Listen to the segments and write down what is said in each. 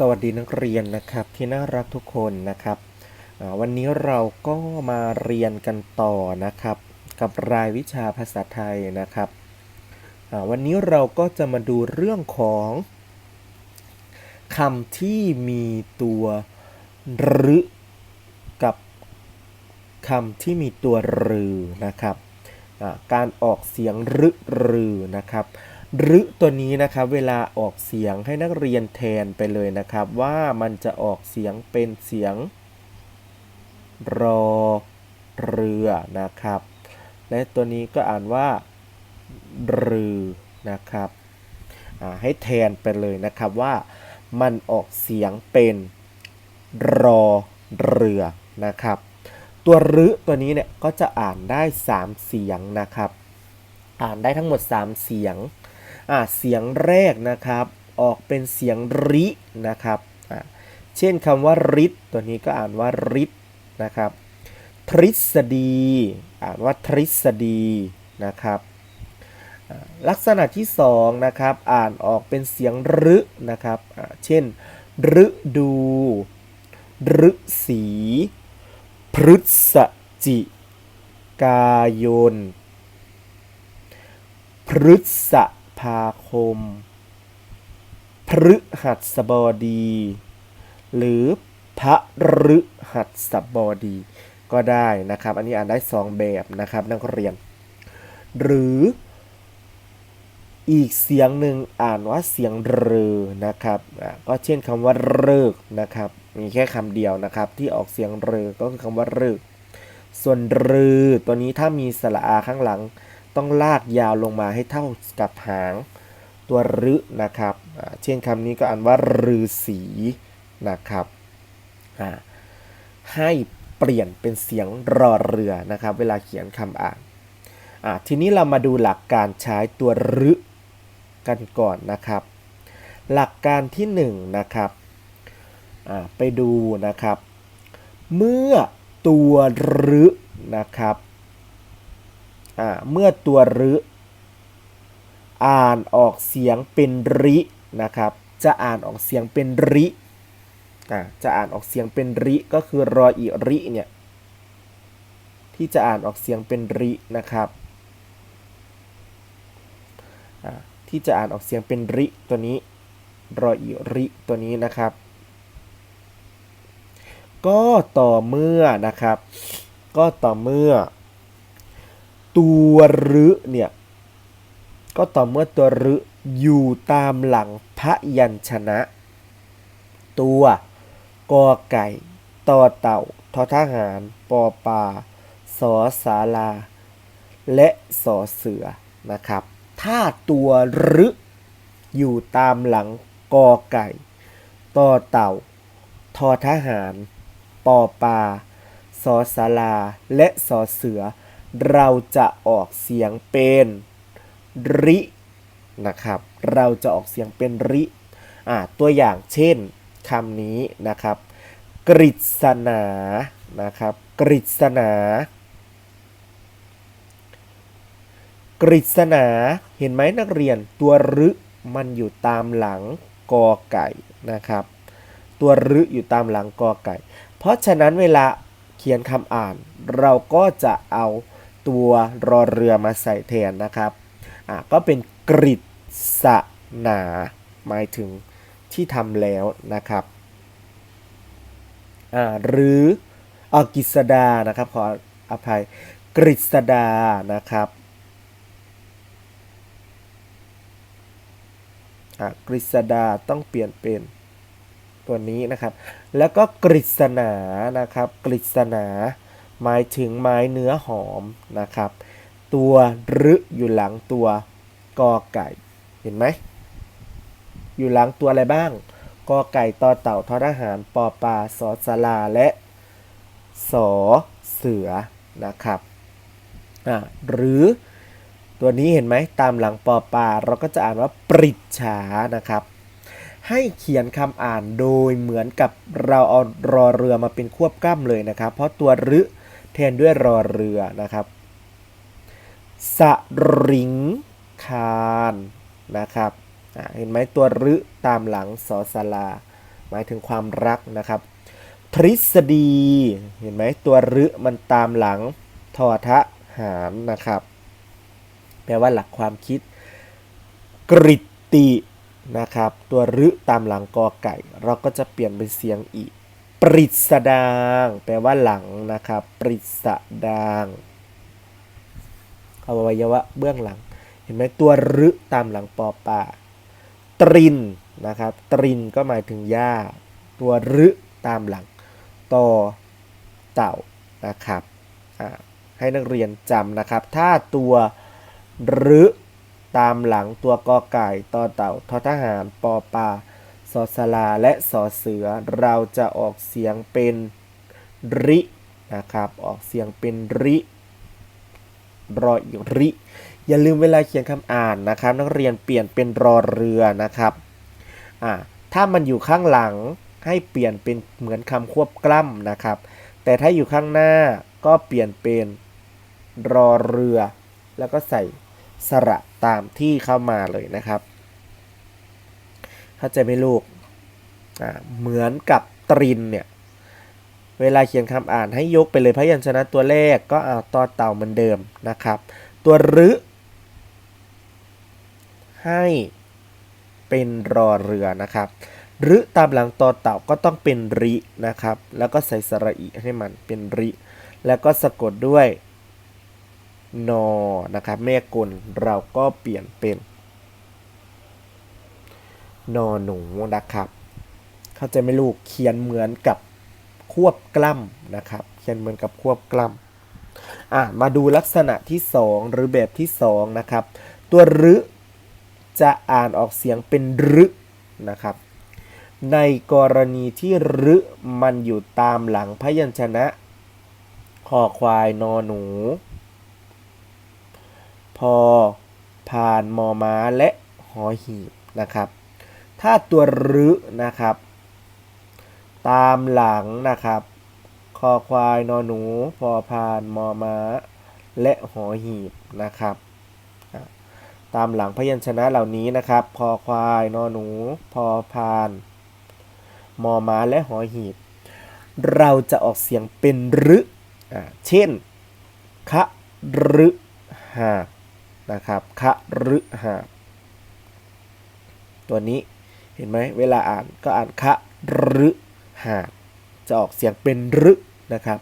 สวัสดีนักเรียนนะครับที่น่ารักทุกคนนะครับ วันนี้เราก็มาเรียนกันต่อนะครับ กับรายวิชาภาษาไทยนะครับ วันนี้เราก็จะมาดูเรื่องของคำที่มีตัวรึกับคำที่มีตัวรือนะครับการออกเสียงรึรือนะครับ รึตัวนี้นะครับเวลาออกเสียงให้นักเรียนแทนไปเลยนะครับ ว่ามันจะออกเสียงเป็นเสียง รอเรือนะครับ และตัวนี้ก็อ่านว่ารือนะครับให้แทนไปเลยนะครับว่ามันออกเสียงเป็นรอเรือนะครับ ตัวรึตัวนี้เนี่ยก็จะอ่านได้ 3 เสียงนะครับ อ่านได้ทั้งหมด 3 เสียง เสียงแรกนะครับออกเป็นเสียงรินะครับเช่นคำว่าริตัวนี้ก็อ่านว่ารินะครับทฤษฎีอ่านว่าทฤษฎีนะครับลักษณะที่สองนะครับอ่านออกเป็นเสียงรึนะครับเช่นฤดูฤษีพฤศจิกายนพฤษาคม พฤหัสบดี หรือพระฤหัสบดี ก็ได้นะครับ อันนี้อ่านได้สองแบบนะครับนักเรียน หรืออีกเสียงหนึ่งอ่านว่าเสียงเรือนะครับก็เช่นคำว่าเลิกนะครับ มีแค่คำเดียวนะครับ ที่ออกเสียงเรือก็คือคำว่าเลิกส่วนรือตัวนี้ถ้ามีสระอาข้างหลัง ต้องลากยาวลงมาให้เท่ากับหางตัวรึนะครับ เช่นคำนี้ก็อ่านว่ารือสีนะครับให้เปลี่ยนเป็นเสียงรอเรือนะครับ เวลาเขียนคำอ่านทีนี้เรามาดูหลักการใช้ตัวรึกันก่อนนะครับ หลักการที่1นงนะครับไปดูนะครับ เมื่อตัวรึนะครับ อ่าเมื่อตัวรึอ่านออกเสียงเป็นรินะครับ จะอ่านออกเสียงเป็นริอ่าจะอ่านออกเสียงเป็นริก็คือรออีริเนี่ยที่จะอ่านออกเสียงเป็นรินะครับที่จะอ่านออกเสียงเป็นริตัวนี้รออีริตัวนี้นะครับ ก็ต่อเมื่อนะครับ ก็ต่อเมื่อ ตัวรึเนี่ย ก็ต่อเมื่อตัวรึอยู่ตามหลังพยัญชนะ ตัวกอไก่ต่อเต่าทอทหาร ปอปลาสอสาลา และสอเสือนะครับ ถ้าตัวรึอยู่ตามหลังกอไก่ต่อเต่าทอทหาร ปอปลาสอสาลา และสอเสือ เราจะออกเสียงเป็นรินะครับ เราจะออกเสียงเป็นริอ่าตัวอย่างเช่นคำนี้นะครับ กฤษณานะครับ กฤษณากฤษณาเห็นไหมนักเรียนตัวรึมันอยู่ตามหลังกอไก่นะครับ ตัวรึอยู่ตามหลังกอไก่ เพราะฉะนั้นเวลาเขียนคำอ่าน เราก็จะเอา ตัวรอเรือมาใส่แทนนะครับอะก็เป็นกฤษณาหมายถึงที่ทำแล้วนะครับอ่าหรืออกิษดานะครับขออภัยกฤษดานะครับอ่ากฤษดาต้องเปลี่ยนเป็นตัวนี้นะครับ แล้วก็กฤษณานะครับ กฤษณา หมายถึงไม้เนื้อหอมนะครับ ตัวรึอยู่หลังตัวกอไก่ เห็นไหม อยู่หลังตัวอะไรบ้างกอไก่ต่อเต่าทอทหารปอปลาสอสลาและสอเสือนะครับอ่าหรือตัวนี้เห็นไหมตามหลังปอปลาเราก็จะอ่านว่าปริจฉานะครับ ให้เขียนคำอ่านโดยเหมือนกับเราเอารอเรือมาเป็นควบกล้ำเลยนะครับ เพราะตัวรึ แทนด้วยรอเรือนะครับสริงคารนะครับเห็นไหมตัวรึตามหลังสอสลา หมายถึงความรักนะครับ ทฤษฎีเห็นไหมตัวรึมันตามหลังทอทะหารนะครับ แปลว่าหลักความคิด กริตตินะครับ ตัวรึตามหลังกอไก่ เราก็จะเปลี่ยนเป็นเสียงอีก ปริศดางแปลว่าหลังนะครับ ปริศดางอวัยวะเบื้องหลัง เห็นไหมตัวรึตามหลังปอปลาตรินนะครับ ตรินก็หมายถึงหญ้า ตัวรึตามหลังต่อเต่านะครับให้นักเรียนจำนะครับ ถ้าตัวรึตามหลังตัวกอไก่ต่อเต่าทอทหารปอปลา สอสลาและสอเสือเราจะออกเสียงเป็นรินะครับ ออกเสียงเป็นริรออีกริ อย่าลืมเวลาเขียนคำอ่านนะครับ นักเรียนเปลี่ยนเป็นรอเรือนะครับอ่าถ้ามันอยู่ข้างหลังให้เปลี่ยนเป็นเหมือนคำควบกล้ำนะครับ แต่ถ้าอยู่ข้างหน้าก็เปลี่ยนเป็นรอเรือ แล้วก็ใส่สระตามที่เข้ามาเลยนะครับ เข้าใจไหมลูกอ่าเหมือนกับตรินเนี่ยเวลาเขียนคำอ่านให้ยกไปเลยพยัญชนะตัวแรกก็เอาต่อเต่าเหมือนเดิมนะครับ ตัวรึให้เป็นรอเรือนะครับรึตามหลังต่อเต่าก็ต้องเป็นรินะครับ แล้วก็ใส่สระอีให้มันเป็นริ แล้วก็สะกดด้วยนอนะครับ แม่กลเราก็เปลี่ยนเป็น นอหนูนะครับ เข้าใจไหมลูกเขียนเหมือนกับควบกล้ำนะครับ เขียนเหมือนกับควบกล้ำอะมาดูลักษณะที่ 2 หรือแบบที่ 2 นะครับ ตัวรึจะอ่านออกเสียงเป็นรึนะครับ ในกรณีที่รึมันอยู่ตามหลังพยัญชนะคอควายนอหนู พอผ่านมอม้าและหอหีบนะครับ ถ้าตัวรึนะครับ ตามหลังนะครับ คอควายนอหนู พอพาน มอม้า และหอหีบนะครับตามหลังพยัญชนะเหล่านี้นะครับคอควาย นอหนู พอพาน มอม้า และหอหีบ เราจะออกเสียงเป็นรึอะเช่น คะรึหานะครับ คะรึหาตัวนี้ เห็นไหมเวลาอ่านก็อ่านคะรึหาบจะออกเสียงเป็นรึนะครับ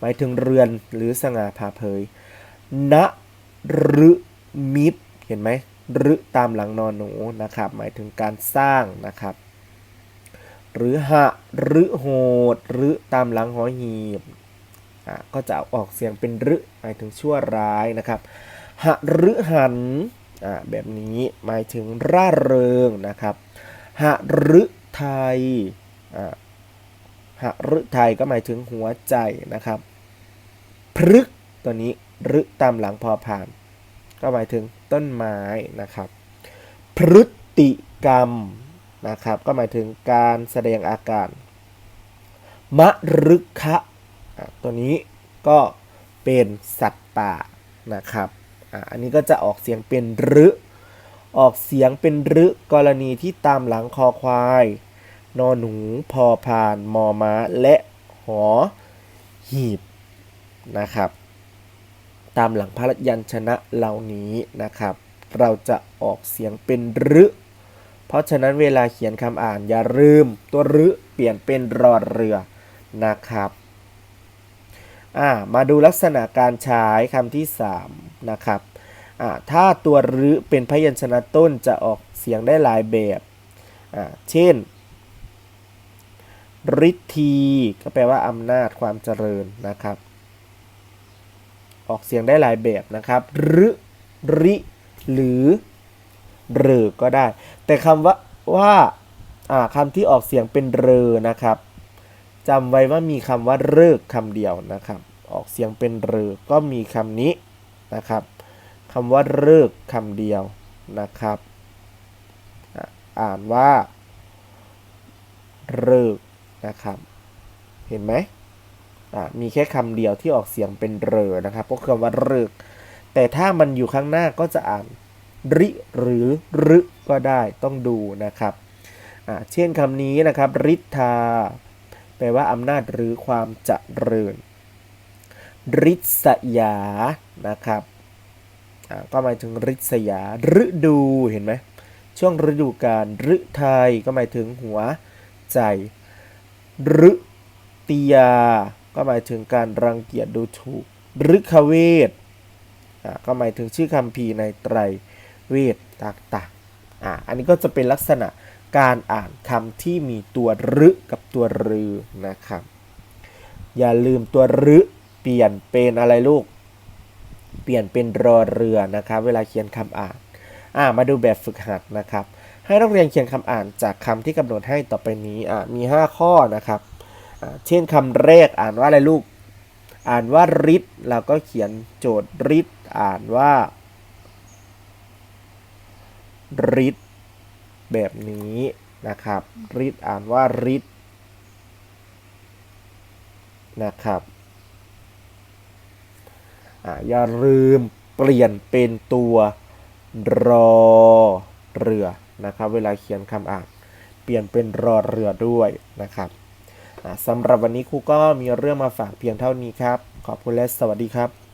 หมายถึงเรือนหรือสง่าผ่าเผยณรึมิตรเห็นไหมรึตามหลังนอนหนูนะครับ หมายถึงการสร้างนะครับ หรือหะรึโหดรึตามหลังหอหีบก็จะออกเสียงเป็นรึหมายถึงชั่วร้ายนะครับหะรึหันแบบนี้หมายถึงร่าเริงนะครับ หะรึไทยอะหะรึไทยก็หมายถึงหัวใจนะครับพฤกตัวนี้รึตามหลังพอผ่าน ก็หมายถึงต้นไม้นะครับ พฤติกรรมนะครับ ก็หมายถึงการแสดงอาการ มะรึคะอะตัวนี้ก็เป็นสัตว์ป่านะครับอะอันนี้ก็จะออกเสียงเป็นรึ ออกเสียงเป็นรึกรณีที่ตามหลังคอควาย นอหนูพอพาน มอม้า และหอหีบนะครับ ตามหลังพระยัญชนะเหล่านี้นะครับ เราจะออกเสียงเป็นรึเพราะฉะนั้นเวลาเขียนคำอ่านอย่าลืมตัวรึเปลี่ยนเป็นรอเรือนะครับอ่ามาดูลักษณะการใช้คำที่ 3 นะครับ ถ้าตัวรึเป็นพยัญชนะต้นจะออกเสียงได้หลายแบบ เช่นฤทธีก็แปลว่าอำนาจความเจริญนะครับ ออกเสียงได้หลายแบบนะครับรึริหรือเรอก็ได้ แต่คำว่าว่าอ่าคำที่ออกเสียงเป็นเรอนะครับจำไว้ว่ามีคำว่าเลิกคำเดียวนะครับ ออกเสียงเป็นเรอก็มีคำนี้นะครับ คำว่าเลิกคำเดียวนะครับ อ่านว่าเลิกนะครับ เห็นไหมมีแค่คำเดียวที่ออกเสียงเป็นเรอนะครับก็คือคำว่าเลิกแต่ถ้ามันอยู่ข้างหน้าก็จะอ่านริหรือรึก็ได้ต้องดูนะครับเช่นคำนี้นะครับฤทธาแปลว่าอำนาจหรือความเจริญริษยานะครับ ก็หมายถึงริษยาฤดูเห็นไหมช่วงฤดูกาลฤทัยก็หมายถึงหัวใจฤติยา ก็หมายถึงการรังเกียจดูถูกฤคเวทก็หมายถึงชื่อคำพีในไตรเวทต่างๆอ่าอันนี้ก็จะเป็นลักษณะการอ่านคำที่มีตัวรึกับตัวรือนะครับ อย่าลืมตัวรึเปลี่ยนเป็นอะไรลูก เปลี่ยนเป็นรอเรือนะครับเวลาเขียนคำอ่านอ่ามาดูแบบฝึกหัดนะครับ ให้นักเรียนเขียนคำอ่านจากคำที่กำหนดให้ต่อไปนี้อ่ามี 5 ข้อนะครับอ่าเช่นคำแรกอ่านว่าอะไรลูก อ่านว่าริดเราก็เขียนโจทย์ริดอ่านว่าริดแบบนี้นะครับริดอ่านว่าริดนะครับ อย่าลืมเปลี่ยนเป็นตัวรอเรือนะครับเวลาเขียนคำอ่าน เปลี่ยนเป็นรอเรือด้วยนะครับสำหรับวันนี้ครูก็มีเรื่องมาฝากเพียงเท่านี้ครับ ขอบคุณและสวัสดีครับ